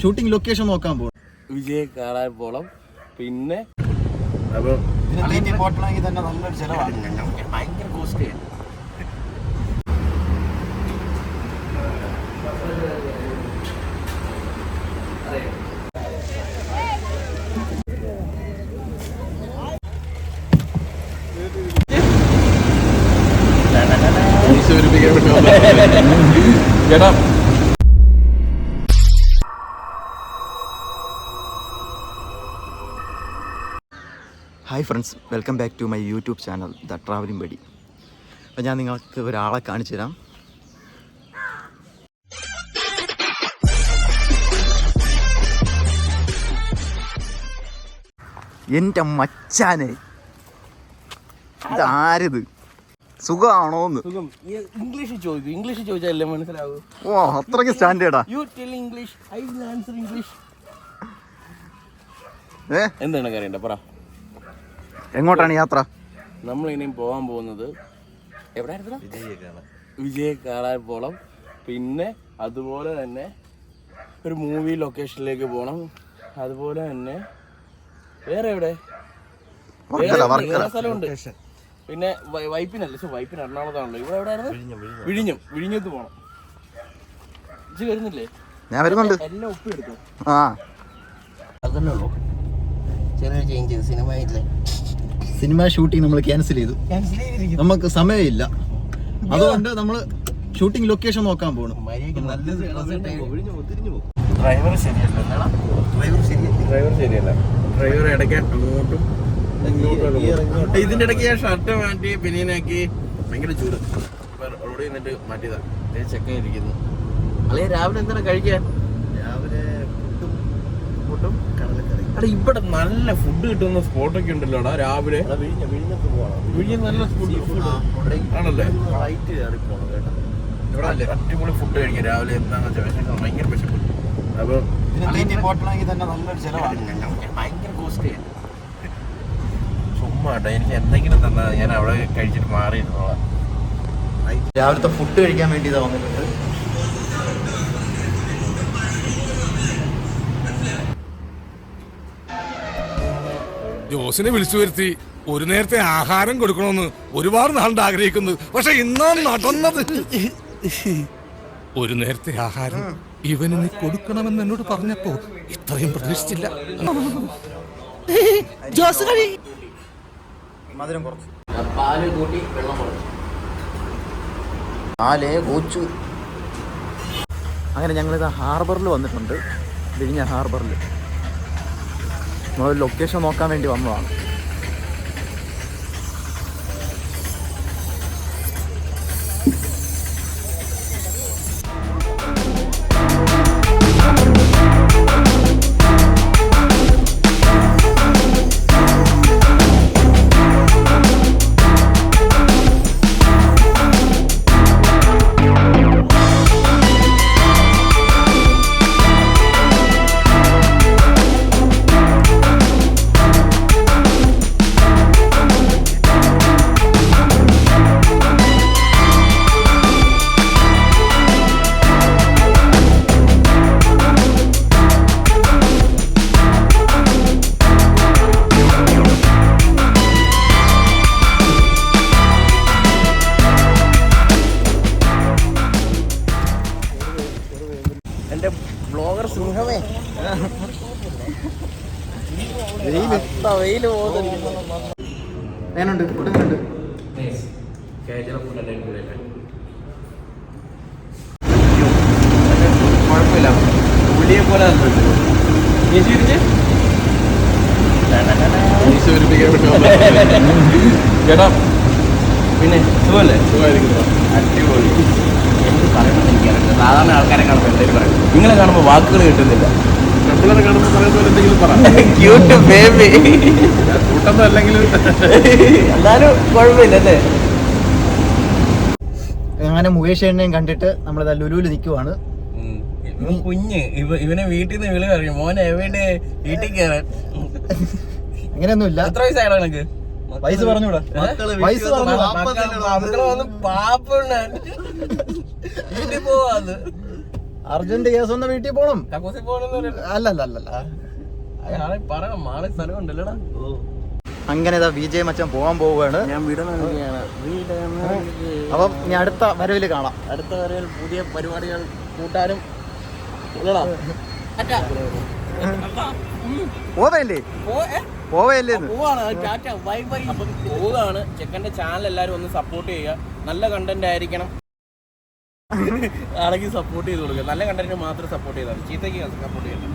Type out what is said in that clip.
Shooting location നോക്കാൻ പോകും വിജയ കാണാൻ പോണം. പിന്നെ അപ്പൊ തീറ്റി പോട്ടണമെങ്കിൽ തന്നെ നല്ലൊരു ചിലവാണ്. ഭയങ്കര കോസ്റ്റ് ചേട്ടാ hi friends welcome back to my YouTube channel the travelling buddy. അപ്പം ഞാൻ നിങ്ങൾക്ക് ഒരാളെ കാണിച്ചു തരാം. എന്റെ മച്ചാനെ ഇതാരത്? സുഖമാണോന്ന് സുഖം. ഇംഗ്ലീഷ് ചോദിക്കും. ഇംഗ്ലീഷ് ചോദിച്ചാലേ മനസ്സിലാവൂ? ഓ അത്രയ്ക്ക് സ്റ്റാൻഡേർഡാ you tell English I answer English എന്താണ് കാര്യം പറ. എങ്ങോട്ടാണ് യാത്ര? നമ്മൾ ഇനിയും പോകാൻ പോകുന്നത് എവിടെയായിരുന്നു? വിജയെ കാണാൻ പോണം പിന്നെ അതുപോലെ തന്നെ ഒരു മൂവി ലൊക്കേഷനിലേക്ക് പോകണം അതുപോലെ തന്നെ വേറെ എവിടെ? സ്ഥലമുണ്ട്. പിന്നെ വൈപ്പിനല്ല? പക്ഷെ വൈപ്പിന് എറണാകുളത്താണല്ലോ. ഇവിടെ എവിടെയായിരുന്നു വിഴിഞ്ഞം വിഴിഞ്ഞത്ത് പോകണം ഇജ്ജ് വരുന്നില്ലേ? ഞാൻ വരുന്നുണ്ട്. എല്ലാം ഒപ്പിയെടുക്കും ആ. അതന്നെ ഉള്ളൂ. ചെറിയ ചേഞ്ച് സിനിമ ഇല്ലേ? സിനിമ ഷൂട്ടിംഗ് നമ്മൾ ക്യാൻസൽ ചെയ്തു. നമുക്ക് സമയമില്ല. അതുകൊണ്ട് നമ്മൾ ഷൂട്ടിംഗ് ലൊക്കേഷൻ നോക്കാൻ പോകണം ഡ്രൈവർ ശരിയല്ല. ഡ്രൈവർ ശരിയല്ല. ഡ്രൈവർ ശരിയല്ല. ഡ്രൈവർ ഇടയ്ക്ക് അങ്ങോട്ടും ഇങ്ങോട്ടും ഇതിന്റെ ഇടയ്ക്ക് ഞാൻ ഷർട്ട് മാറ്റി പിന്നീനാക്കി ഭയങ്കര ചൂട്. റോഡിൽ നിന്നിട്ട് മാറ്റിയതാ. ചെക്കൻ ഇരിക്കുന്നു അല്ലെ രാവിലെ എന്താണ് കഴിക്കാൻ? രാവിലെ ഫുഡും എടാ ഇവിടെ നല്ല ഫുഡ് കിട്ടുന്ന സ്പോട്ടൊക്കെ ഉണ്ടല്ലോടാ രാവിലെ. വിഴിഞ്ഞ നല്ല ഫുഡ് ആണല്ലേ? ഇവിടെ അടിപൊളി ഫുഡ് കഴിക്കാം. രാവിലെ എന്താണെന്ന് വെച്ചാൽ ഭയങ്കര വിശപ്പ്. അപ്പൊ ഭയങ്കര എനിക്ക് എന്തെങ്കിലും തന്നാ ഞാൻ അവിടെ കഴിച്ചിട്ട് മാറിയിരുന്നോളാം. രാവിലത്തെ ഫുഡ് കഴിക്കാൻ വേണ്ടി ഇതാ വന്നിട്ടുണ്ട് ജോസിനെ വിളിച്ചു വരുത്തി ഒരു നേരത്തെ ആഹാരം കൊടുക്കണമെന്ന് ഒരുപാട് നാളുണ്ട് ആഗ്രഹിക്കുന്നു. പക്ഷെ ഇന്നാ നടന്നത്. ഒരു നേരത്തെ ആഹാരം ഇവന് നീ കൊടുക്കണമെന്ന് എന്നോട് പറഞ്ഞപ്പോ ഇത്രയും പ്രതീക്ഷിച്ചില്ല. ജോസ് കഴി മധുരം കുറച്ച്. പാൽ കൂട്ടി വെള്ളം കോച്ചു. അങ്ങനെ ഞങ്ങളിത് ഹാർബറിൽ വന്നിട്ടുണ്ട്. വിഴിഞ്ഞ ഹാർബറിൽ നമ്മൾ ലൊക്കേഷൻ നോക്കാൻ വേണ്ടി വന്നതാണ്. എന്റെ ബ്ലോഗർ സിംഹമേ വെയിൽ പോകുന്നുണ്ട്. കുഴപ്പമില്ല. പുലിയെ പോലെ ചേട്ടാ പിന്നെ സുഖമല്ലേ? അടിപൊളി. എന്ത് പറയണമെന്ന് എനിക്കറിയില്ല. സാധാരണ ആൾക്കാരെ കാണുമ്പോൾ എന്തെങ്കിലും പറയും. നിങ്ങളെ കാണുമ്പോൾ വാക്കുകൾ കിട്ടുന്നില്ല. ക്യൂട്ട് ബേബി എന്നാലും കുഴപ്പമില്ല അല്ലേ അങ്ങനെ മുകേഷ് എണ്ണയും കണ്ടിട്ട് നമ്മളിതാ ലുലുവിൽ നിൽക്കുവാണ് ഇവൻ കുഞ്ഞ്. ഇവ ഇവനെ വീട്ടിൽ നിന്ന് വിളി പറയും മോനെ എവിടെ? വീട്ടിൽ കയറാൻ അങ്ങനെയൊന്നുമില്ല. എത്ര വയസ്സായടാ നിനക്ക്? വയസ്സ് പറഞ്ഞൂടാ വയസ്സ് പറഞ്ഞൂടാ പാപ്പ വീട്ടിൽ പോവാന്ന്. അർജന്റ് കേസ് ഒന്ന് വീട്ടിൽ പോണം. കക്കൂസിൽ പോകണമെന്ന് അല്ല അല്ല അല്ല അയാളെ പറയണം മാളെ സ്ഥലം ഉണ്ടല്ലോടാ അങ്ങനെ ഇതാ വി ജെ മച്ചാൻ പോകാൻ പോവുകയാണ്. ഞാൻ വിടണമെന്നാണ് അപ്പം ഇനി അടുത്ത വരവിൽ കാണാം. അടുത്ത വരവിൽ പുതിയ പരിപാടികൾ കൂട്ടാനും പോവല്ലേ പോവല്ലേ പോവാണ്. Bye bye. അപ്പം പോവുകയാണ്. ചെക്കന്റെ ചാനൽ എല്ലാവരും ഒന്ന് സപ്പോർട്ട് ചെയ്യുക. നല്ല കണ്ടന്റ് ആയിരിക്കണം. ആണെങ്കിൽ സപ്പോർട്ട് ചെയ്ത് കൊടുക്കുക. നല്ല കണ്ടന്റ് മാത്രം സപ്പോർട്ട് ചെയ്താൽ മതി. ചീത്തയ്ക്ക് സപ്പോർട്ട് ചെയ്യണം